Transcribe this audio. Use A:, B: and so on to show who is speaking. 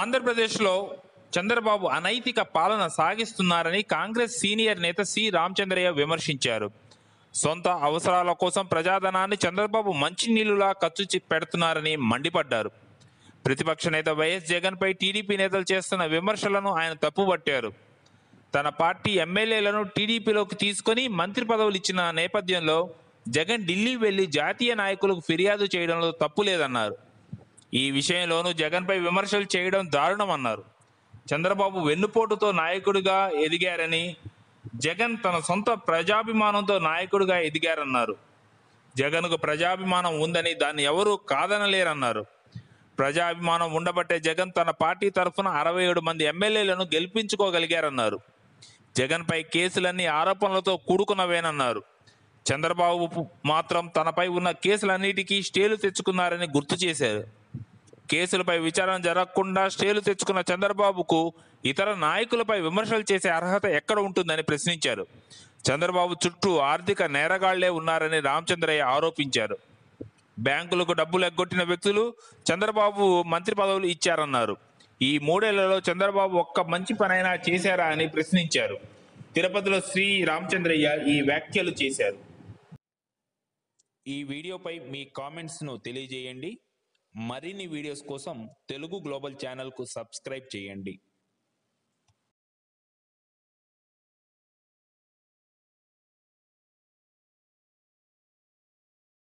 A: ఆంధ్రప్రదేశ్లో చంద్రబాబు అనైతిక పాలన సాగిస్తున్నారని కాంగ్రెస్ సీనియర్ నేత సి. రామచంద్రయ్య విమర్శించారు. సొంత అవసరాల కోసం ప్రజాధనాన్ని చంద్రబాబు మంచినీళ్ళులా ఖర్చు పెడుతున్నారని మండిపడ్డారు. ప్రతిపక్ష నేత వైఎస్ జగన్పై టీడీపీ నేతలు చేస్తున్న విమర్శలను ఆయన తప్పుపట్టారు తన పార్టీ ఎమ్మెల్యేలను టీడీపీలోకి తీసుకొని మంత్రి పదవులు ఇచ్చిన నేపథ్యంలో జగన్ ఢిల్లీ వెళ్ళి జాతీయ నాయకులకు ఫిర్యాదు చేయడంలో తప్పు లేదన్నారు ఈ విషయంలోనూ జగన్పై విమర్శలు చేయడం దారుణమన్నారు. చంద్రబాబు వెన్నుపోటుతో నాయకుడిగా ఎదిగారని జగన్ తన సొంత ప్రజాభిమానంతో నాయకుడిగా ఎదిగారన్నారు. జగన్కు ప్రజాభిమానం ఉందని దాన్ని ఎవరూ కాదనలేరన్నారు. ప్రజాభిమానం ఉండబట్టే జగన్ తన పార్టీ తరఫున అరవై ఏడు మంది ఎమ్మెల్యేలను గెలిపించుకోగలిగారన్నారు. జగన్పై కేసులన్నీ ఆరోపణలతో కూడుకున్నవేనన్నారు. చంద్రబాబు మాత్రం తనపై ఉన్న కేసులన్నిటికీ స్టేలు తెచ్చుకున్నారని గుర్తు చేశారు. కేసులపై విచారణ జరగకుండా స్టేలు తెచ్చుకున్న చంద్రబాబుకు ఇతర నాయకులపై విమర్శలు చేసే అర్హత ఎక్కడ ఉంటుందని ప్రశ్నించారు. చంద్రబాబు చుట్టూ ఆర్థిక నేరగాళ్ళే ఉన్నారని రామచంద్రయ్య ఆరోపించారు. బ్యాంకులకు డబ్బులు ఎగ్గొట్టిన వ్యక్తులు చంద్రబాబు మంత్రి పదవులు ఇచ్చారన్నారు. ఈ మూడేళ్ళలో చంద్రబాబు ఒక్క మంచి పనైనా చేశారా అని ప్రశ్నించారు. తిరుపతిలో శ్రీ రామచంద్రయ్య ఈ వ్యాఖ్యలు చేశారు. ఈ వీడియోపై మీ కామెంట్స్ను తెలియజేయండి. మరిన్ని వీడియోస్ కోసం తెలుగు గ్లోబల్ ఛానల్కు సబ్స్క్రైబ్ చేయండి.